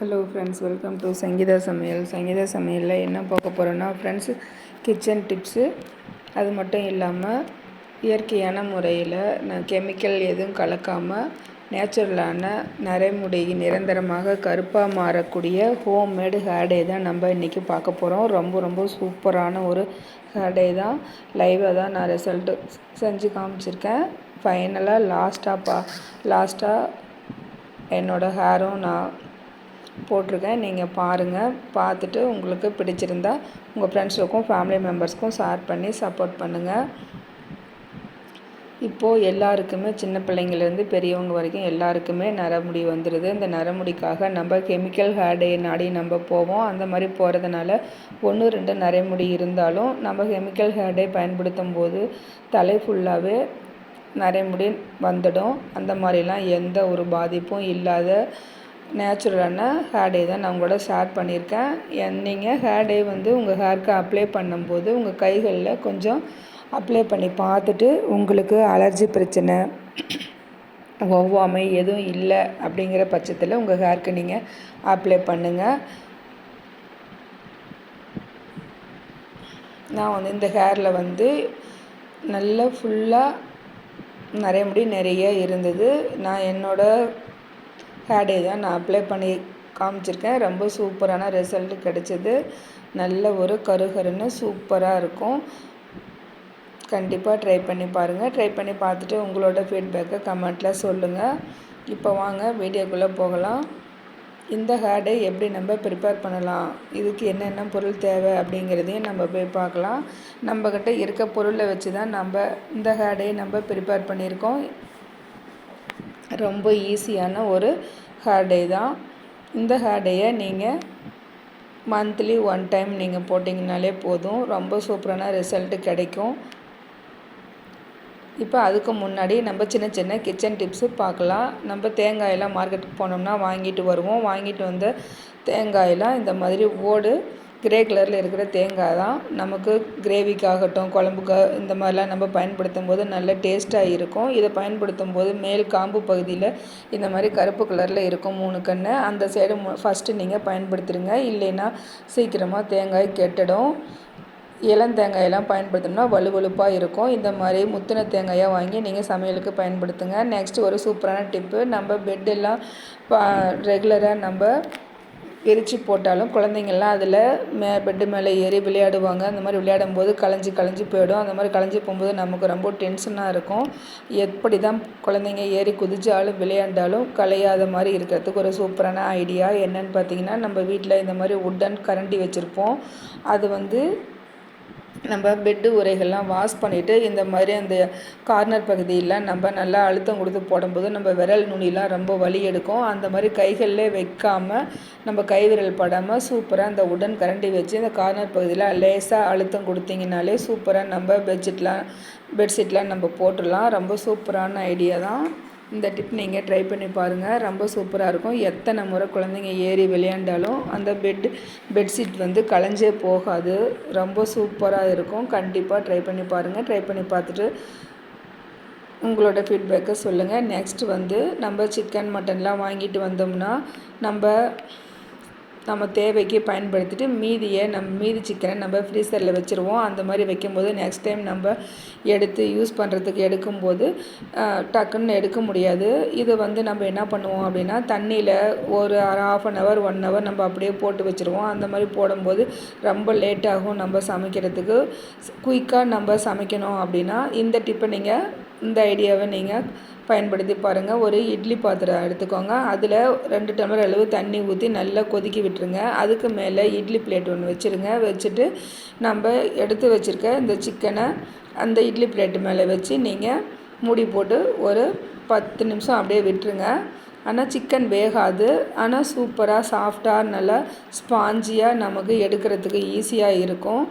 Hello friends welcome to Sangeetha சமையல் சங்கீதா சமையலில் என்ன பார்க்க போகிறோன்னா ஃப்ரெண்ட்ஸ் கிச்சன் டிப்ஸு அது மட்டும் இல்லாமல் இயற்கையான முறையில் நான் கெமிக்கல் எதுவும் கலக்காமல் நேச்சுரலான நரைமுடி நிரந்தரமாக கருப்பாக மாறக்கூடிய ஹோம்மேடு ஹேர்டே தான் நம்ம இன்றைக்கி பார்க்க போகிறோம் ரொம்ப ரொம்ப சூப்பரான ஒரு ஹேர்டே தான். லைவாக தான் நான் ரிசல்ட்டு செஞ்சு காமிச்சிருக்கேன். ஃபைனலாக லாஸ்ட்டாக பா லாஸ்ட்டாக என்னோடய ஹேரும் நான் போட்டிருக்கேன். நீங்கள் பாருங்கள் பார்த்துட்டு உங்களுக்கு பிடிச்சிருந்தா உங்கள் ஃப்ரெண்ட்ஸுக்கும் ஃபேமிலி மெம்பர்ஸ்க்கும் ஷேர் பண்ணி சப்போர்ட் பண்ணுங்கள் இப்போது எல்லாருக்குமே சின்ன பிள்ளைங்கள்லேருந்து பெரியவங்க வரைக்கும் எல்லாருக்குமே நரமுடி வந்துடுது இந்த நரமுடிக்காக நம்ம கெமிக்கல் ஹேர் நாடி நம்ம போவோம். அந்த மாதிரி போகிறதுனால ஒன்று ரெண்டு நரைமுடி இருந்தாலும் நம்ம கெமிக்கல் ஹேர்டே பயன்படுத்தும் போது தலை ஃபுல்லாகவே நரைமுடி வந்துடும். அந்த மாதிரிலாம் எந்த ஒரு பாதிப்பும் இல்லாத நேச்சுரலான ஹேர் டே தான் நான் உங்களோட ஷேர் பண்ணியிருக்கேன். நீங்கள் ஹேர் டே வந்து உங்கள் ஹேர்க்கு அப்ளை பண்ணும்போது உங்கள் கைகளில் கொஞ்சம் அப்ளை பண்ணி பார்த்துட்டு உங்களுக்கு அலர்ஜி பிரச்சனை ஒவ்வாமை எதுவும் இல்லை அப்படிங்கிற பட்சத்தில் உங்கள் ஹேருக்கு நீங்கள் அப்ளை பண்ணுங்கள் நான் வந்து இந்த ஹேரில் வந்து நல்லா ஃபுல்லாக நிறைய முடி நிறைய இருந்தது. நான் என்னோடய ஹேடே தான் நான் அப்ளை பண்ணி காமிச்சிருக்கேன். ரொம்ப சூப்பரான ரிசல்ட் கிடச்சிது. நல்ல ஒரு கருகருன்னு சூப்பராக இருக்கும். கண்டிப்பாக ட்ரை பண்ணி பாருங்கள் ட்ரை பண்ணி பார்த்துட்டு உங்களோட ஃபீட்பேக்கை கமெண்ட்டில் சொல்லுங்கள் இப்போ வாங்க வீடியோக்குள்ளே போகலாம். இந்த ஹேடை எப்படி நம்ம ப்ரிப்பேர் பண்ணலாம்? இதுக்கு என்னென்ன பொருள் தேவை அப்படிங்கிறதையும் நம்ம போய் பார்க்கலாம். நம்மக்கிட்ட இருக்க பொருளை வச்சு தான் நம்ம இந்த ஹேடையை நம்ம ப்ரிப்பேர் பண்ணியிருக்கோம். ரொம்ப ஈஸியான ஒரு ஹேர் டே தான். இந்த ஹேர் டேயை நீங்கள் மந்த்லி ஒன் டைம் நீங்கள் போட்டிங்கனாலே போதும். ரொம்ப சூப்பரான ரிசல்ட்டு கிடைக்கும். இப்போ அதுக்கு முன்னாடி நம்ம சின்ன சின்ன கிச்சன் டிப்ஸு பார்க்கலாம். நம்ம தேங்காயெல்லாம் மார்க்கெட்டுக்கு போனோம்னா வாங்கிட்டு வருவோம். வாங்கிட்டு வந்த தேங்காயெல்லாம் இந்த மாதிரி ஓடு கிரே கலரில் இருக்கிற தேங்காய் தான் நமக்கு கிரேவிக்காகட்டும் குழம்புக்கு இந்த மாதிரிலாம் நம்ம பயன்படுத்தும் போது நல்ல டேஸ்ட்டாக இருக்கும். இதை பயன்படுத்தும் போது மேல் காம்பு பகுதியில் இந்த மாதிரி கருப்பு கலரில் இருக்கும் மூணு கன்று அந்த சைடு ஃபஸ்ட்டு நீங்கள் பயன்படுத்திடுங்க இல்லைன்னா சீக்கிரமாக தேங்காய் கெட்டுடும். இளம் தேங்காயெல்லாம் வலுவலுப்பாக இருக்கும். இந்த மாதிரி முத்தின தேங்காயாக வாங்கி நீங்கள் சமையலுக்கு பயன்படுத்துங்க. நெக்ஸ்ட் ஒரு சூப்பரான டிப்பு நம்ம பெட்டெல்லாம் ரெகுலராக நம்ம பிரித்து போட்டாலும் குழந்தைங்கள்லாம் அதில் மே பெட்டு மேலே ஏறி விளையாடுவாங்க. அந்த மாதிரி விளையாடும் போது கலைஞ்சி கலைஞ்சி போயிடும். அந்த மாதிரி கலைஞ்சி போகும்போது நமக்கு ரொம்ப டென்ஷனாக இருக்கும். எப்படி தான் குழந்தைங்க ஏறி குதிச்சாலும் விளையாண்டாலும் கலையாத மாதிரி இருக்கிறதுக்கு ஒரு சூப்பரான ஐடியா என்னன்னு பார்த்தீங்கன்னா நம்ம வீட்டில் இந்த மாதிரி உட்டன் கரண்டி வச்சுருப்போம். அது வந்து நம்ம பெட்டு உரைகள்லாம் வாஷ் பண்ணிவிட்டு இந்த மாதிரி அந்த கார்னர் பகுதியில் நம்ம நல்லா அழுத்தம் கொடுத்து போடும்போது நம்ம விரல் நுனிலாம் ரொம்ப வலி எடுக்கும். அந்த மாதிரி கைகளில் வைக்காமல் நம்ம கை விரல் படாமல் சூப்பராக அந்த உடன் கரண்டி வச்சு இந்த கார்னர் பகுதியில் லேசாக அழுத்தம் கொடுத்தீங்கனாலே சூப்பராக நம்ம பெட்ஷீட்லாம் பெட்ஷீட்லாம் நம்ம போட்டுடலாம். ரொம்ப சூப்பரான ஐடியா தான். இந்த டிப் நீங்கள் ட்ரை பண்ணி பாருங்கள் ரொம்ப சூப்பராக இருக்கும். எத்தனை முறை குழந்தைங்க ஏறி விளையாண்டாலும் அந்த பெட் பெட்ஷீட் வந்து களைஞ்சே போகாது. ரொம்ப சூப்பராக இருக்கும். கண்டிப்பாக ட்ரை பண்ணி பாருங்கள் ட்ரை பண்ணி பார்த்துட்டு உங்களோட ஃபீட்பேக்கை சொல்லுங்கள் நெக்ஸ்ட் வந்து நம்ம சிக்கன் மட்டன்லாம் வாங்கிட்டு வந்தோம்னா நம்ம நம்ம தேவைக்கு பயன்படுத்திட்டு மீதியை நம்ம மீதி சிக்கனை நம்ம ஃப்ரீசரில் வச்சுருவோம். அந்த மாதிரி வைக்கும்போது நெக்ஸ்ட் டைம் நம்ம எடுத்து யூஸ் பண்ணுறதுக்கு எடுக்கும்போது டக்குன்னு எடுக்க முடியாது. இதை வந்து நம்ம என்ன பண்ணுவோம் அப்படின்னா தண்ணியில் ஒரு அரை half an hour one hour நம்ம அப்படியே போட்டு வச்சுருவோம். அந்த மாதிரி போடும்போது ரொம்ப லேட் ஆகும் நம்ம சமைக்கிறதுக்கு. குயிக்காக நம்ம சமைக்கணும் அப்படின்னா இந்த டிப்பை நீங்கள் இந்த ஐடியாவை நீங்கள் பயன்படுத்தி பாருங்கள் ஒரு இட்லி பாத்திரம் எடுத்துக்கோங்க. அதில் ரெண்டு டம்ளர் அளவு தண்ணி ஊற்றி நல்லா கொதிக்க விட்டுருங்க. அதுக்கு மேலே இட்லி பிளேட் ஒன்று வச்சுருங்க. வச்சுட்டு நம்ம எடுத்து வச்சுருக்க இந்த சிக்கனை அந்த இட்லி பிளேட்டு மேலே வச்சு நீங்கள் மூடி போட்டு ஒரு பத்து நிமிஷம் அப்படியே விட்டுருங்க. ஆனால் சிக்கன் வேகாது. ஆனால் சூப்பராக சாஃப்டாக நல்லா ஸ்பாஞ்சியாக நமக்கு எடுக்கிறதுக்கு ஈஸியாக இருக்கும்.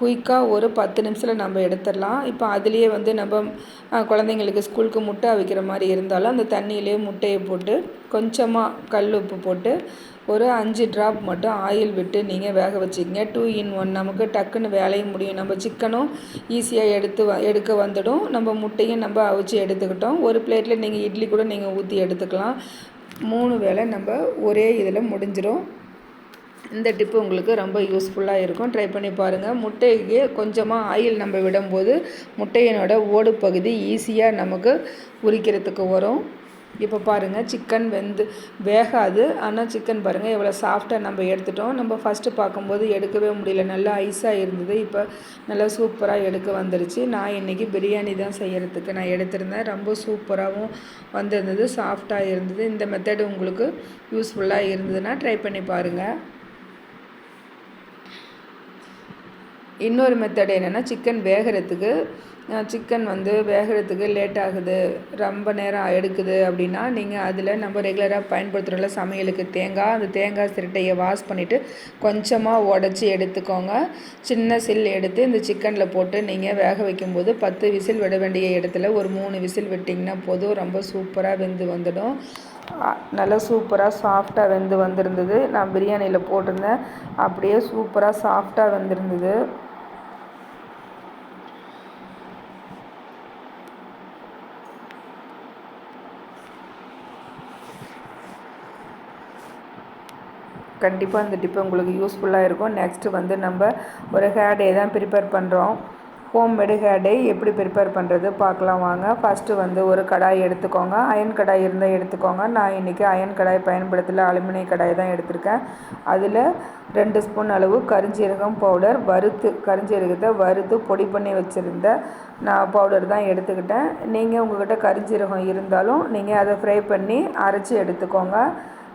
குயிக்காக ஒரு பத்து நிமிஷத்தில் நம்ம எடுத்துடலாம். இப்போ அதுலேயே வந்து நம்ம குழந்தைங்களுக்கு ஸ்கூலுக்கு முட்டை அவிக்கிற மாதிரி இருந்தாலும் அந்த தண்ணியிலே முட்டையை போட்டு கொஞ்சமாக கல் உப்பு போட்டு ஒரு அஞ்சு ட்ராப் மட்டும் ஆயில் விட்டு நீங்கள் வேக வச்சுக்கங்க. டூ இன் ஒன் நமக்கு டக்குன்னு வேலையும் முடியும். நம்ம சிக்கனும் ஈஸியாக எடுத்து வ எடுக்க வந்துடும். நம்ம முட்டையும் நம்ம அவிச்சு எடுத்துக்கிட்டோம். ஒரு பிளேட்டில் நீங்கள் இட்லி கூட நீங்கள் ஊற்றி எடுத்துக்கலாம். மூணு வேலை நம்ம ஒரே இதில் முடிஞ்சிடும். இந்த டிப்பு உங்களுக்கு ரொம்ப யூஸ்ஃபுல்லாக இருக்கும். ட்ரை பண்ணி பாருங்கள் முட்டைக்கு கொஞ்சமாக ஆயில் நம்ம விடும்போது முட்டையினோட ஓடு பகுதி ஈஸியாக நமக்கு உரிக்கிறதுக்கு வரும். இப்போ பாருங்கள் சிக்கன் வெந்து வேகாது. ஆனால் சிக்கன் பாருங்கள் எவ்வளோ சாஃப்டாக நம்ம எடுத்துட்டோம். நம்ம ஃபஸ்ட்டு பார்க்கும்போது எடுக்கவே முடியல. நல்லா ஐஸாக இருந்தது. இப்போ நல்லா சூப்பராக எடுக்க வந்துருச்சு. நான் இன்றைக்கி பிரியாணி தான் செய்கிறதுக்கு நான் எடுத்திருந்தேன். ரொம்ப சூப்பராகவும் வந்திருந்தது. சாஃப்டாக இருந்தது. இந்த மெத்தடு உங்களுக்கு யூஸ்ஃபுல்லாக இருந்ததுன்னா ட்ரை பண்ணி பாருங்கள் இன்னொரு மெத்தட் என்னென்னா சிக்கன் வேகிறதுக்கு சிக்கன் வந்து வேகிறதுக்கு லேட் ஆகுது ரொம்ப நேரம் எடுக்குது அப்படின்னா நீங்கள் அதில் நம்ம ரெகுலராக பயன்படுத்துகிறோம்ல சமையலுக்கு தேங்காய் அந்த தேங்காய் சிரட்டையை வாஷ் பண்ணிவிட்டு கொஞ்சமாக உடச்சி எடுத்துக்கோங்க. சின்ன சில் எடுத்து இந்த சிக்கனில் போட்டு நீங்கள் வேக வைக்கும்போது பத்து விசில் விட வேண்டிய இடத்துல ஒரு மூணு விசில் விட்டிங்கன்னா போதும் ரொம்ப சூப்பராக வெந்து வந்துடும். நல்லா சூப்பராக சாஃப்டாக வெந்து வந்திருந்தது. நான் பிரியாணியில் போட்டிருந்தேன். அப்படியே சூப்பராக சாஃப்டாக வந்திருந்தது. கண்டிப்பாக இந்த டிப்பு உங்களுக்கு யூஸ்ஃபுல்லாக இருக்கும். நெக்ஸ்ட்டு வந்து நம்ம ஒரு ஹேர் டே தான் ப்ரிப்பேர் பண்ணுறோம் ஹோம்மேடு ஹேர் டே எப்படி ப்ரிப்பேர் பண்ணுறது பார்க்கலாம் வாங்க. ஃபஸ்ட்டு வந்து ஒரு கடாய் எடுத்துக்கோங்க. அயன் கடாய் இருந்தால் எடுத்துக்கோங்க. நான் இன்றைக்கி அயன் கடாய் பயன்படுத்தல அலுமினிய கடாய் தான் எடுத்திருக்கேன். அதில் ரெண்டு ஸ்பூன் அளவு கரிஞ்சீரகம் பவுடர் வறுத்து கரிஞ்சீரகத்தை வறுத்து பொடி பண்ணி வச்சுருந்த நான் பவுடர் தான் எடுத்துக்கிட்டேன். நீங்கள் உங்கள்கிட்ட கரிஞ்சீரகம் இருந்தாலும் நீங்கள் அதை ஃப்ரை பண்ணி அரைச்சி எடுத்துக்கோங்க.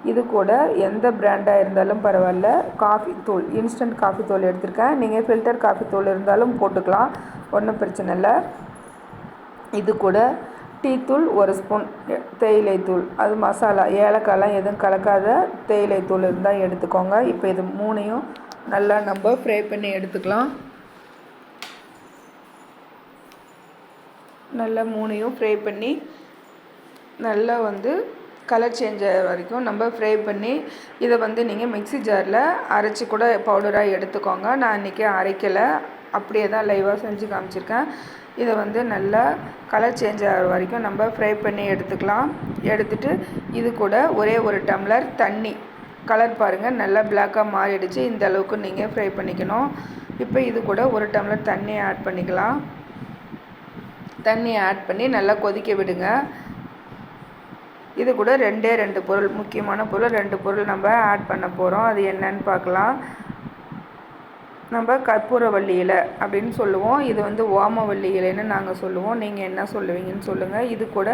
இது கூட எந்த பிராண்டாக இருந்தாலும் பரவாயில்ல. காஃபி தூள் இன்ஸ்டன்ட் காஃபி தூள் எடுத்திருக்கேன். நீங்கள் ஃபில்டர் காஃபி தூள் இருந்தாலும் போட்டுக்கலாம். ஒன்றும் பிரச்சனை இல்லை. இது கூட டீ தூள் ஒரு ஸ்பூன் தேயிலை தூள். அது மசாலா ஏலக்காய்லாம் எதுவும் கலக்காத தேயிலை தூள் இருந்தால் எடுத்துக்கோங்க. இப்போ இது மூணையும் நல்லா நம்ம ஃப்ரை பண்ணி எடுத்துக்கலாம். நல்லா மூணையும் ஃப்ரை பண்ணி நல்லா வந்து கலர் சேஞ்ச் ஆகிற வரைக்கும் நம்ம ஃப்ரை பண்ணி இதை வந்து நீங்கள் மிக்சி ஜாரில் அரைச்சி கூட பவுடராக எடுத்துக்கோங்க. நான் இன்றைக்கி அரைக்கலை. அப்படியே தான் லைவாக செஞ்சு காமிச்சிருக்கேன். இதை வந்து நல்லா கலர் சேஞ்ச் ஆகிற வரைக்கும் நம்ம ஃப்ரை பண்ணி எடுத்துக்கலாம். எடுத்துட்டு இது கூட ஒரே ஒரு டம்ளர் தண்ணி. கலர் பாருங்கள் நல்லா பிளாக்காக மாறிடுச்சு. இந்த அளவுக்கு நீங்கள் ஃப்ரை பண்ணிக்கணும். இப்போ இது கூட ஒரு டம்ளர் தண்ணி ஆட் பண்ணிக்கலாம். தண்ணி ஆட் பண்ணி நல்லா கொதிக்க விடுங்க. இது கூட ரெண்டே ரெண்டு பொருள் முக்கியமான பொருள் ரெண்டு பொருள் நம்ம ஆட் பண்ண போகிறோம் அது என்னன்னு பார்க்கலாம். நம்ம கற்பூரவள்ளி இலை அப்படின்னு சொல்லுவோம். இது வந்து ஓமவள்ளி இலைன்னு நாங்கள் சொல்லுவோம். நீங்கள் என்ன சொல்லுவீங்கன்னு சொல்லுங்கள் இது கூட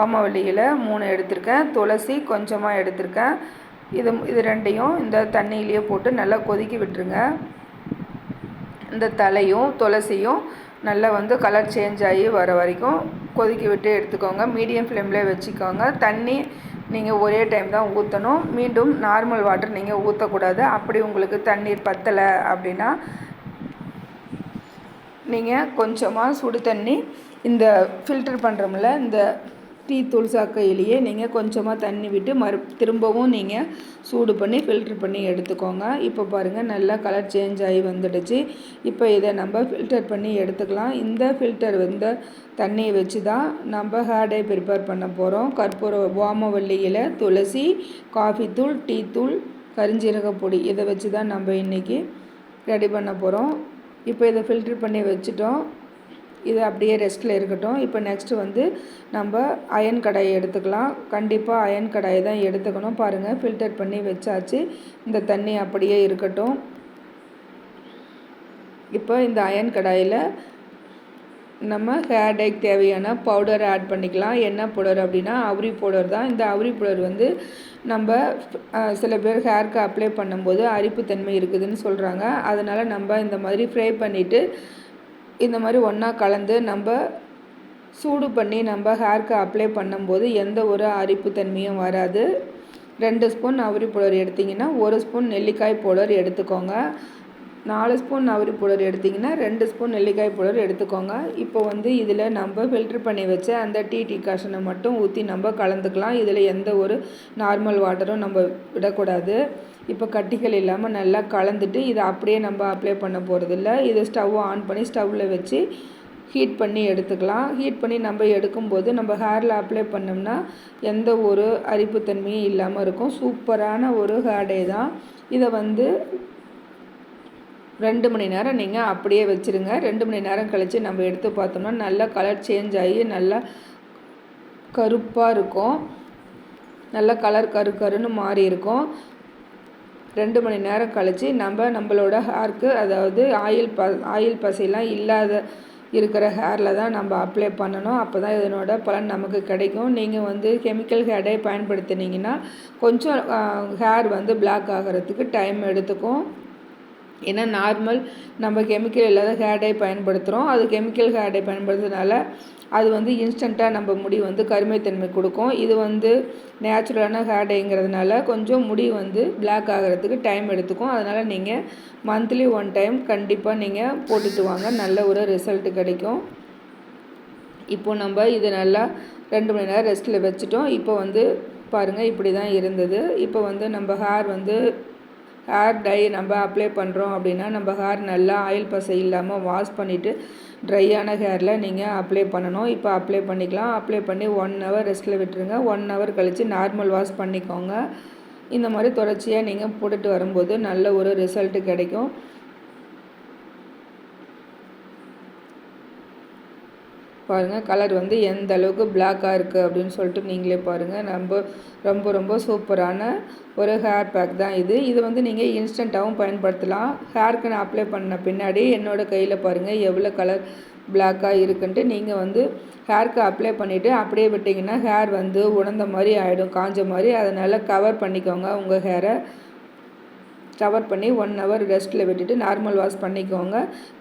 ஓமவள்ளி இலை மூணு எடுத்திருக்கேன். துளசி கொஞ்சமாக எடுத்திருக்கேன். இது இது ரெண்டையும் இந்த தண்ணியிலேயே போட்டு நல்லா கொதிக்க விட்டுருங்க. இந்த தலையும் துளசியும் நல்லா வந்து கலர் சேஞ்ச் ஆகி வர வரைக்கும் கொதிக்க விட்டு எடுத்துக்கோங்க. மீடியம் ஃப்ளேமில் வச்சுக்கோங்க. தண்ணி நீங்கள் ஒரே டைம் தான் ஊற்றணும் மீண்டும் நார்மல் வாட்டர் நீங்கள் ஊற்றக்கூடாது அப்படி உங்களுக்கு தண்ணீர் பத்தலை அப்படின்னா நீங்கள் கொஞ்சமாக சுடு தண்ணி இந்த ஃபில்டர் பண்ணுறோம்ல இந்த டீ தூள் சாக்கையிலேயே நீங்கள் கொஞ்சமாக தண்ணி விட்டு மறு திரும்பவும் நீங்கள் சூடு பண்ணி ஃபில்ட்ரு பண்ணி எடுத்துக்கோங்க. இப்போ பாருங்கள் நல்லா கலர் சேஞ்ச் ஆகி வந்துடுச்சு. இப்போ இதை நம்ம ஃபில்டர் பண்ணி எடுத்துக்கலாம். இந்த ஃபில்டர் வந்து தண்ணியை வச்சு தான் நம்ம ஹேர் ப்ரிப்பேர் பண்ண போகிறோம் கற்பூர ஓமவல்லி இலை துளசி காஃபி தூள் டீ தூள் கரிஞ்சீரக பொடி இதை வச்சு தான் நம்ம இன்றைக்கி ரெடி பண்ண போகிறோம் இப்போ இதை ஃபில்ட்ரு பண்ணி வச்சுட்டோம். இது அப்படியே ரெஸ்ட்டில் இருக்கட்டும். இப்போ நெக்ஸ்ட்டு வந்து நம்ம அயன் கடாயை எடுத்துக்கலாம். கண்டிப்பாக அயன் கடாயை தான் எடுத்துக்கணும். பாருங்கள் ஃபில்டர் பண்ணி வச்சாச்சு. இந்த தண்ணி அப்படியே இருக்கட்டும். இப்போ இந்த அயன் கடாயில் நம்ம ஹேர் டைக்கு தேவையான பவுடர் ஆட் பண்ணிக்கலாம். என்ன பவுடர் அப்படின்னா அவுரி பவுடர் தான். இந்த அவுரி பவுடர் வந்து நம்ம சில பேர் ஹேருக்கு அப்ளை பண்ணும்போது அரிப்புத்தன்மை இருக்குதுன்னு சொல்கிறாங்க அதனால் நம்ம இந்த மாதிரி ஃப்ரை பண்ணிவிட்டு இந்த மாதிரி ஒன்றா கலந்து நம்ம சூடு பண்ணி நம்ம ஹேர்க்கு அப்ளை பண்ணும்போது எந்த ஒரு அரிப்பு தன்மையும் வராது. ரெண்டு ஸ்பூன் அவரி பவுடர் எடுத்திங்கன்னா ஒரு ஸ்பூன் நெல்லிக்காய் பவுடர் எடுத்துக்கோங்க. நாலு ஸ்பூன் அவரி பவுடர் எடுத்திங்கன்னா ரெண்டு ஸ்பூன் நெல்லிக்காய் பவுடர் எடுத்துக்கோங்க. இப்போ வந்து இதில் நம்ம ஃபில்ட்ரு பண்ணி வச்ச அந்த டீ டீ காஷனை மட்டும் ஊற்றி நம்ம கலந்துக்கலாம். இதில் எந்த ஒரு நார்மல் வாட்டரும் நம்ம விடக்கூடாது. இப்போ கட்டிகள் இல்லாமல் நல்லா கலந்துட்டு இதை அப்படியே நம்ம அப்ளை பண்ண போகிறதில்ல இதை ஸ்டவ் ஆன் பண்ணி ஸ்டவ்வில் வச்சு ஹீட் பண்ணி எடுத்துக்கலாம். ஹீட் பண்ணி நம்ம எடுக்கும்போது நம்ம ஹேரில் அப்ளை பண்ணோம்னா எந்த ஒரு அரிப்புத்தன்மையும் இல்லாமல் இருக்கும். சூப்பரான ஒரு ஹேர் டே தான். இதை வந்து ரெண்டு மணி நேரம் நீங்கள் அப்படியே வச்சுருங்க. ரெண்டு மணி நேரம் கழித்து நம்ம எடுத்து பார்த்தோம்னா நல்லா கலர் சேஞ்ச் ஆகி நல்லா கருப்பாக இருக்கும். நல்லா கலர் கரு கருன்னு மாறி இருக்கும். ரெண்டு மணி நேரம் கழித்து நம்ம நம்மளோட ஹேர்க்கு அதாவது ஆயில் ப ஆயில் பசையெல்லாம் இல்லாத இருக்கிற ஹேரில் தான் நம்ம அப்ளை பண்ணணும். அப்போ தான் இதனோட பலன் நமக்கு கிடைக்கும். நீங்கள் வந்து கெமிக்கல் ஹேரை பயன்படுத்தினீங்கன்னா கொஞ்சம் ஹேர் வந்து பிளாக் ஆகிறதுக்கு டைம் எடுத்துக்கும். ஏன்னா நார்மல் நம்ம கெமிக்கல் இல்லாத ஹேர் டை பயன்படுத்துகிறோம் அது கெமிக்கல் ஹேர் டை பயன்படுத்துறதுனால அது வந்து இன்ஸ்டண்ட்டாக நம்ம முடி வந்து கருமைத்தன்மை கொடுக்கும். இது வந்து நேச்சுரலான ஹேர் கொஞ்சம் முடி வந்து பிளாக் ஆகிறதுக்கு டைம் எடுத்துக்கும். அதனால் நீங்கள் மந்த்லி ஒன் டைம் கண்டிப்பாக நீங்கள் போட்டுட்டு வாங்க. நல்ல ஒரு ரிசல்ட் கிடைக்கும். இப்போது நம்ம இது நல்லா ரெண்டு மணி நேரம் ரெஸ்ட்டில் வச்சுட்டோம். இப்போ வந்து பாருங்கள் இப்படி தான் இருந்தது. இப்போ வந்து நம்ம ஹேர் வந்து ஹேர் டை நம்ம அப்ளை பண்ணுறோம் அப்படின்னா நம்ம ஹேர் நல்லா ஆயில் பசை இல்லாமல் வாஷ் பண்ணிவிட்டு ட்ரையான ஹேரில் நீங்கள் அப்ளை பண்ணணும். இப்போ அப்ளை பண்ணிக்கலாம். அப்ளை பண்ணி ஒன் ஹவர் ரெஸ்ட்டில் விட்டுருங்க. ஒன் ஹவர் கழித்து நார்மல் வாஷ் பண்ணிக்கோங்க. இந்த மாதிரி தொடர்ச்சியாக நீங்கள் போட்டுட்டு வரும்போது நல்ல ஒரு ரிசல்ட்டு கிடைக்கும். பாருங்கள் கலர் வந்து எந்த அளவுக்கு பிளாக்காக இருக்குது அப்படின்னு சொல்லிட்டு நீங்களே பாருங்கள் ரொம்ப ரொம்ப ரொம்ப சூப்பரான ஒரு ஹேர் பேக் தான் இது. இது வந்து நீங்கள் இன்ஸ்டண்ட்டாகவும் பயன்படுத்தலாம். ஹேருக்கு நான் அப்ளை பண்ண பின்னாடி என்னோடய கையில் பாருங்கள் எவ்வளோ கலர் பிளாக்காக இருக்குன்ட்டு நீங்கள் வந்து ஹேருக்கு அப்ளை பண்ணிவிட்டு அப்படியே விட்டிங்கன்னா ஹேர் வந்து உணர்ந்த மாதிரி ஆகிடும் காஞ்ச மாதிரி. அதனால் கவர் பண்ணிக்கோங்க. உங்கள் ஹேரை கவர் பண்ணி ஒன் ஹவர் ரெஸ்ட்டில் விட்டுட்டு நார்மல் வாஷ் பண்ணிக்கோங்க.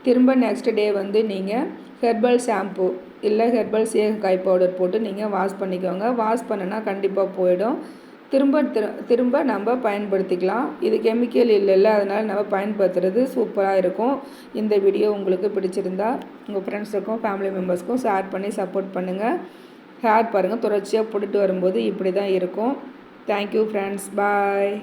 திரும்ப நெக்ஸ்ட் டே வந்து நீங்கள் ஹெர்பல் ஷாம்பு இல்லை ஹெர்பல் சீகக்காய் பவுடர் போட்டு நீங்கள் வாஷ் பண்ணிக்கோங்க. வாஷ் பண்ணுனா கண்டிப்பாக போயிடும். திரும்ப திரும்ப நம்ம பயன்படுத்திக்கலாம். இது கெமிக்கல் இல்லைல்ல அதனால் நம்ம பயன்படுத்துறது சூப்பராக இருக்கும். இந்த வீடியோ உங்களுக்கு பிடிச்சிருந்தா உங்கள் ஃப்ரெண்ட்ஸுக்கும் ஃபேமிலி மெம்பர்ஸ்க்கும் ஷேர் பண்ணி சப்போர்ட் பண்ணுங்கள் ஹேர் பாருங்கள் தொடர்ச்சியாக போட்டுட்டு வரும்போது இப்படி தான் இருக்கும் தேங்க்யூ ஃப்ரெண்ட்ஸ் பாய்